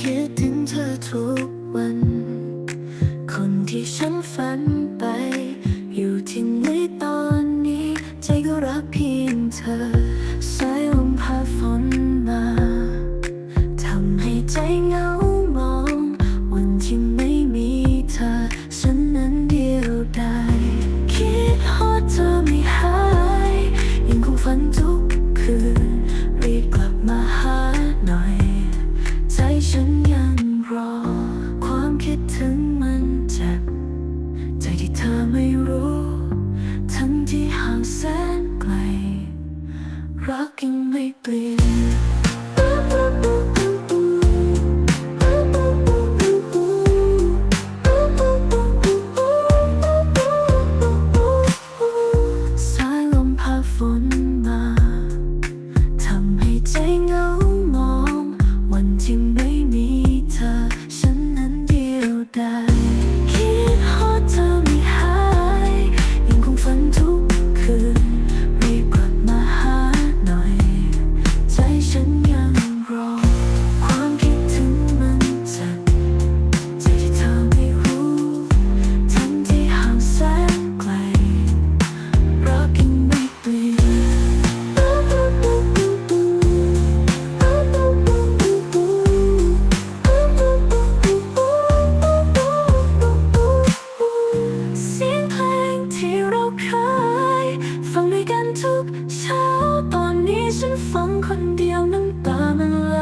คิดถึงเธอทุกวัน คนที่ฉันฝันไป อยู่ที่ไหนตอนนี้ ใจก็รักเพียงเธอ rocking me, please. ฟังคนเดียวน้ำตามันไหล